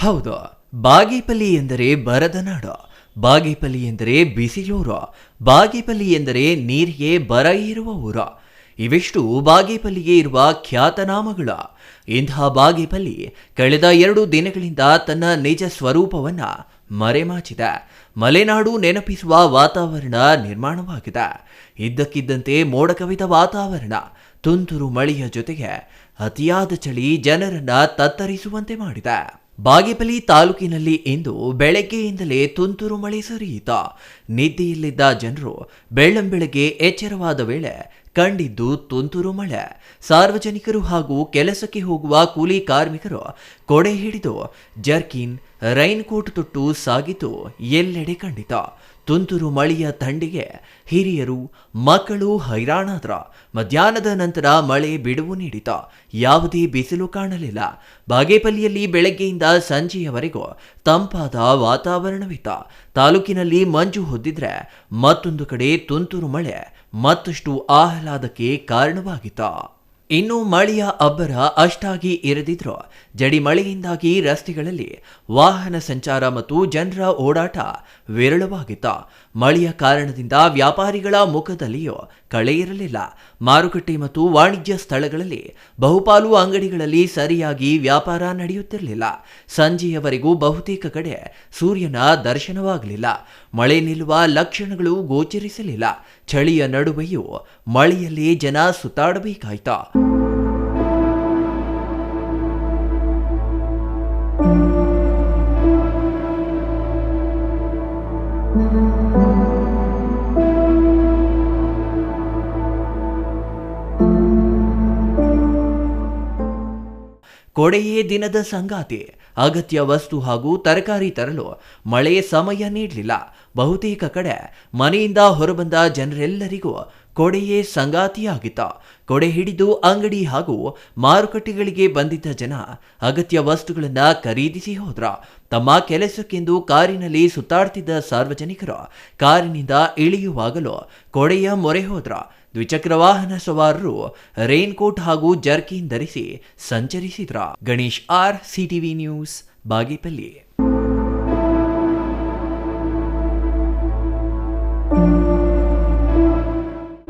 ಹೌದು. ಬಾಗೇಪಲ್ಲಿ ಎಂದರೆ ಬರದ ನಾಡು ಬಾಗೇಪಲ್ಲಿ ಎಂದರೆ ಬಿಸಿಲೂರು ಬಾಗೇಪಲ್ಲಿ ಎಂದರೆ ನೀರಿಗೆ ಬರ ಇರುವ ಊರು. ಇವೆಷ್ಟು ಬಾಗೇಪಲ್ಲಿಗೆ ಇರುವ ಖ್ಯಾತನಾಮಗಳು ಇಂತಹ ಬಾಗೇಪಲ್ಲಿ ಕಳೆದ ಎರಡು ದಿನಗಳಿಂದ ತನ್ನ ನಿಜ ಸ್ವರೂಪವನ್ನು ಮರೆಮಾಚಿದೆ. ಮಲೆನಾಡು ನೆನಪಿಸುವ ವಾತಾವರಣ ನಿರ್ಮಾಣವಾಗಿದೆ. ಇದ್ದಕ್ಕಿದ್ದಂತೆ ಮೋಡ ಕವಿದ ವಾತಾವರಣ, ತುಂತುರು ಮಳೆಯ ಜೊತೆಗೆ ಅತಿಯಾದ ಚಳಿ ಜನರನ್ನ ತತ್ತರಿಸುವಂತೆ ಮಾಡಿದೆ. ಬಾಗೇಪಲ್ಲಿ ತಾಲೂಕಿನಲ್ಲಿ ಇಂದು ಬೆಳಗ್ಗೆಯಿಂದಲೇ ತುಂತುರು ಮಳೆ ಸುರಿಯಿತ. ನಿದ್ದೆಯಲ್ಲಿದ್ದ ಜನರು ಬೆಳ್ಳಂಬೆಳಗ್ಗೆ ಎಚ್ಚರವಾದ ವೇಳೆ ಕಂಡಿದ್ದು ತುಂತುರು ಮಳೆ. ಸಾರ್ವಜನಿಕರು ಹಾಗೂ ಕೆಲಸಕ್ಕೆ ಹೋಗುವ ಕೂಲಿ ಕಾರ್ಮಿಕರು ಕೊಡೆ ಹಿಡಿದು ಜರ್ಕಿನ್ ರೈನ್ ಕೋಟ್ ತೊಟ್ಟು ಸಾಗಿತು, ಎಲ್ಲೆಡೆ ಖಂಡಿತ. ತುಂತುರು ಮಳೆಯ ತಂಡಿಗೆ ಹಿರಿಯರು, ಮಕ್ಕಳು ಹೈರಾಣಾದ್ರ. ಮಧ್ಯಾಹ್ನದ ನಂತರ ಮಳೆ ಬಿಡುವು ನೀಡಿತ. ಯಾವುದೇ ಬಿಸಿಲು ಕಾಣಲಿಲ್ಲ. ಬಾಗೇಪಲ್ಲಿಯಲ್ಲಿ ಬೆಳಗ್ಗೆಯಿಂದ ಸಂಜೆಯವರೆಗೂ ತಂಪಾದ ವಾತಾವರಣವಿತ್ತ. ತಾಲೂಕಿನಲ್ಲಿ ಮಂಜು ಹೊದ್ದಿದ್ರೆ ಮತ್ತೊಂದು ಕಡೆ ತುಂತುರು ಮಳೆ, ಮತ್ತಷ್ಟು ಆಹ್ಲಾದಕ್ಕೆ ಕಾರಣವಾಗಿತ್ತ. ಇನ್ನು ಮಳೆಯ ಅಬ್ಬರ ಅಷ್ಟಾಗಿ ಇರದಿದ್ರೂ ಜಡಿ ಮಳೆಯಿಂದಾಗಿ ರಸ್ತೆಗಳಲ್ಲಿ ವಾಹನ ಸಂಚಾರ ಮತ್ತು ಜನರ ಓಡಾಟ ವಿರಳವಾಗಿತ್ತ. ಮಳೆಯ ಕಾರಣದಿಂದ ವ್ಯಾಪಾರಿಗಳ ಮುಖದಲ್ಲಿಯೂ ಕಳೆ ಇರಲಿಲ್ಲ. ಮಾರುಕಟ್ಟೆ ಮತ್ತು ವಾಣಿಜ್ಯ ಸ್ಥಳಗಳಲ್ಲಿ ಬಹುಪಾಲು ಅಂಗಡಿಗಳಲ್ಲಿ ಸರಿಯಾಗಿ ವ್ಯಾಪಾರ ನಡೆಯುತ್ತಿರಲಿಲ್ಲ. ಸಂಜೆಯವರೆಗೂ ಬಹುತೇಕ ಕಡೆ ಸೂರ್ಯನ ದರ್ಶನವಾಗಲಿಲ್ಲ. ಮಳೆ ನಿಲ್ಲುವ ಲಕ್ಷಣಗಳು ಗೋಚರಿಸಲಿಲ್ಲ. ಚಳಿಯ ನಡುವೆಯೂ ಮಳೆಯಲ್ಲಿ ಜನ ಸುತ್ತಾಡಬೇಕಾಯ್ತಾ? ಕೊಡೆಯೇ ದಿನದ ಸಂಗಾತಿ, ಅಗತ್ಯ ವಸ್ತು ಹಾಗೂ ತರಕಾರಿ ತರಲು ಮಳೆ ಸಮಯ ನೀಡಲಿಲ್ಲ. ಬಹುತೇಕ ಕಡೆ ಮನೆಯಿಂದ ಹೊರಬಂದ ಜನರೆಲ್ಲರಿಗೂ ಕೊಡೆಯೇ ಸಂಗಾತಿಯಾಗಿದ್ದ. ಕೊಡೆ ಹಿಡಿದು ಅಂಗಡಿ ಹಾಗೂ ಮಾರುಕಟ್ಟೆಗಳಿಗೆ ಬಂದಿದ್ದ ಜನ ಅಗತ್ಯ ವಸ್ತುಗಳನ್ನು ಖರೀದಿಸಿ ಹೋದ್ರ. ತಮ್ಮ ಕೆಲಸಕ್ಕೆಂದು ಕಾರಿನಲ್ಲಿ ಸುತ್ತಾಡ್ತಿದ್ದ ಸಾರ್ವಜನಿಕರು ಕಾರಿನಿಂದ ಇಳಿಯುವಾಗಲೂ ಕೊಡೆಯ ಮೊರೆ ಹೋದ್ರ. ದ್ವಿಚಕ್ರ ವಾಹನ ಸವಾರರು ರೈನ್ಕೋಟ್ ಹಾಗೂ ಜರ್ಕಿನ್ ಧರಿಸಿ ಸಂಚರಿಸಿದ್ರ. Ganesh R, CTV news, Bagepalli.